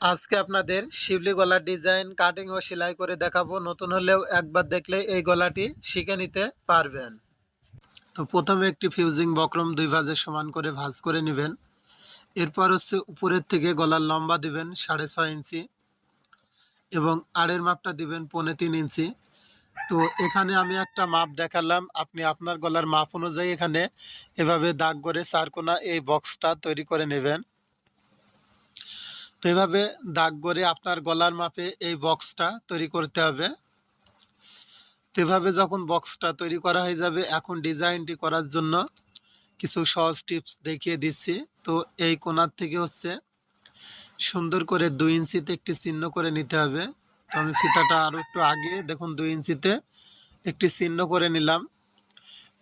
আজকে আপনাদের শিবলি গলার ডিজাইন কাটিং ও সেলাই করে দেখাবো। নতুন হলেও একবার দেখলে এই গলাটি শিখে নিতে পারবেন। তো প্রথমে একটি ফিউজিং বক্রম দুই ভাজে সমান করে ভাঁজ করে নেবেন। এরপর হচ্ছে উপরের থেকে গলার লম্বা দিবেন সাড়ে ছয় ইঞ্চি এবং আড়ের মাপটা দিবেন পৌনে তিন ইঞ্চি। তো এখানে আমি একটা মাপ দেখালাম। আপনি আপনার গলার মাপ অনুযায়ী এখানে এভাবে দাগ করে চারকোনা এই বক্সটা তৈরি করে নেবেন। তো এভাবে দাগ করে আপনার গলার মাপে এই বক্সটা তৈরি করতে হবে। তো এভাবে যখন বক্সটা তৈরি করা হয়ে যাবে, এখন ডিজাইনটি করার জন্য কিছু সহজ টিপস দেখিয়ে দিচ্ছি। তো এই কোনার থেকে হচ্ছে সুন্দর করে দুই ইঞ্চিতে একটি চিহ্ন করে নিতে হবে। তো আমি ফিতাটা আরও একটু আগে, দেখুন, দুই ইঞ্চিতে একটি চিহ্ন করে নিলাম।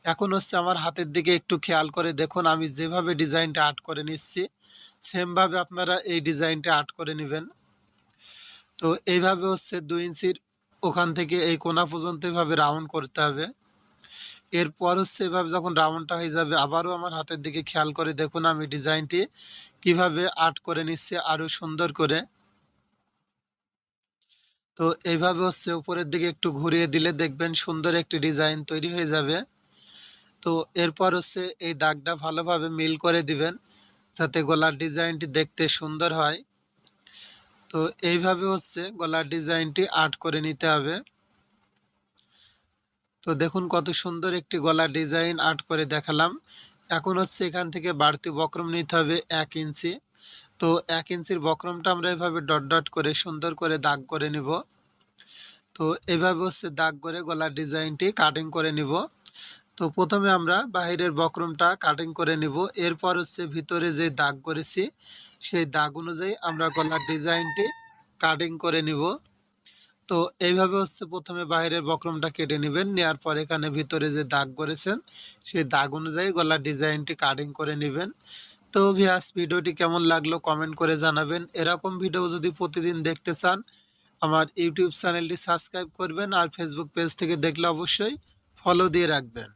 এখন হচ্ছে আমার হাতের দিকে একটু খেয়াল করে দেখুন, আমি যেভাবে ডিজাইনটা আর্ট করে নিচ্ছি, সেমভাবে আপনারা এই ডিজাইনটা আর্ট করে নেবেন। তো এইভাবে হচ্ছে দুই ইঞ্চির ওখান থেকে এই কোনা পর্যন্ত এভাবে রাউন্ড করতে হবে। এরপর হচ্ছে এভাবে যখন রাউন্ডটা হয়ে যাবে, আবারও আমার হাতের দিকে খেয়াল করে দেখুন আমি ডিজাইনটি কীভাবে আর্ট করে নিচ্ছি আরও সুন্দর করে। তো এইভাবে হচ্ছে উপরের দিকে একটু ঘুরিয়ে দিলে দেখবেন সুন্দর একটি ডিজাইন তৈরি হয়ে যাবে। তো এরপর হচ্ছে এই দাগটা ভালোভাবে মিল করে দিবেন, যাতে গলার ডিজাইনটি দেখতে সুন্দর হয়। তো এইভাবে হচ্ছে গলার ডিজাইনটি আর্ট করে নিতে হবে। তো দেখুন কত সুন্দর একটি গলার ডিজাইন আর্ট করে দেখালাম। এখন হচ্ছে এখান থেকে বাড়তি বক্রম নিতে হবে এক ইঞ্চি। তো এক ইঞ্চির বক্রমটা আমরা এভাবে ডট ডট করে সুন্দর করে দাগ করে নিব। তো এভাবে হচ্ছে দাগ করে গলার ডিজাইনটি কাটিং করে নিব। তো প্রথমে আমরা বাহিরের বক্রমটা কাটিং করে নিব। এরপর হচ্ছে ভিতরে যে দাগ করেছি, সেই দাগ অনুযায়ী আমরা গলার ডিজাইনটি কাটিং করে নিব। তো এইভাবে হচ্ছে প্রথমে বাইরের বক্রমটা কেটে নেবেন নেওয়ার পর এখানে ভিতরে যে দাগ করেছেন, সেই দাগ অনুযায়ী গলার ডিজাইনটি কাটিং করে নেবেন। তো ভিয়াস ভিডিওটি কেমন লাগল কমেন্ট করে জানাবেন। এরকম ভিডিও যদি প্রতিদিন দেখতে চান, আমার ইউটিউব চ্যানেলটি সাবস্ক্রাইব করবেন আর ফেসবুক পেজ থেকে দেখলে অবশ্যই ফলো দিয়ে রাখবেন।